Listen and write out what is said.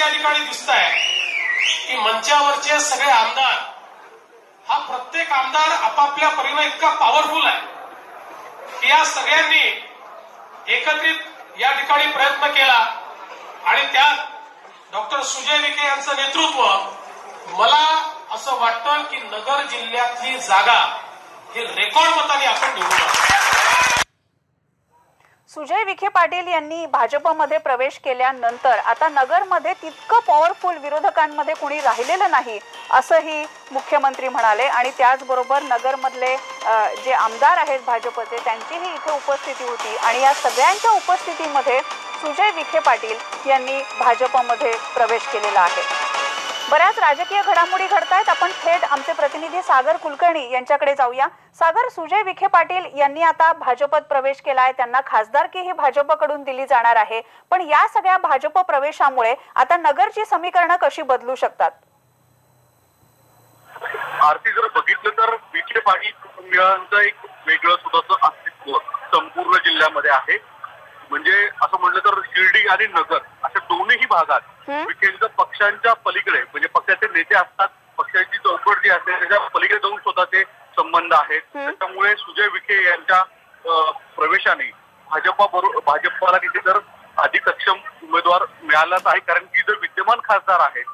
या ठिकाणी दिसत आहे की मंचावरचे सगळे आमदार हा प्रत्येक आमदार आपापल्या परीने इतका पॉवरफुल आहे की या सगळ्यांनी एकत्रित या ठिकाणी प्रयत्न केला आणि त्यात डॉक्टर सुजय विखे यांचं नेतृत्व मला असं वाटतं की नगर जिल्ह्यातली जागा ही रेकॉर्ड मताने आपण निवडू सुजय विखे पाटील यांनी भाजपमध्ये प्रवेश केल्यानंतर आता नगरमध्ये तितकं पॉवरफुल विरोधकांमध्ये कुणी राहिलेलं नाही असंही मुख्यमंत्री म्हणाले. आणि त्याचबरोबर नगरमधले जे आमदार आहेत भाजपचे त्यांचीही इथे उपस्थिती होती. आणि या सगळ्यांच्या उपस्थितीमध्ये सुजय विखे पाटील यांनी भाजपमध्ये प्रवेश केलेला आहे. बऱ्याच राजकीय घडामोडी घडतायत. आपण थेट आमचे प्रतिनिधी सागर कुलकर्णी यांच्याकडे जाऊया. सागर सुजय विखे पाटील यांनी आता भाजपत प्रवेश केला आहे त्यांना खासदारकी ही भाजपकडून दिली जाणार आहे. पण या सगळ्या भाजप प्रवेशामुळे आता नगरची समीकरणं कशी बदलू शकतात? आरती जर बघितलं तर विखे पाटील कुटुंबियांचं एक वेगळं स्वतःच अस्तित्व संपूर्ण जिल्ह्यामध्ये आहे. म्हणजे असं म्हणलं शिर्डी आणि नगर अशा दोन्ही भागात? विखेंचं पक्षांच्या पलीकडे म्हणजे पक्षाचे नेते असतात पक्षाची चौकट जी असते त्याच्या पलीकडे जाऊन स्वतःचे संबंध आहेत? त्याच्यामुळे सुजय विखे यांच्या प्रवेशाने भाजपा बरोबर भाजपला तिथे तर अधिक सक्षम उमेदवार मिळालाच आहे कारण की जे विद्यमान खासदार आहेत?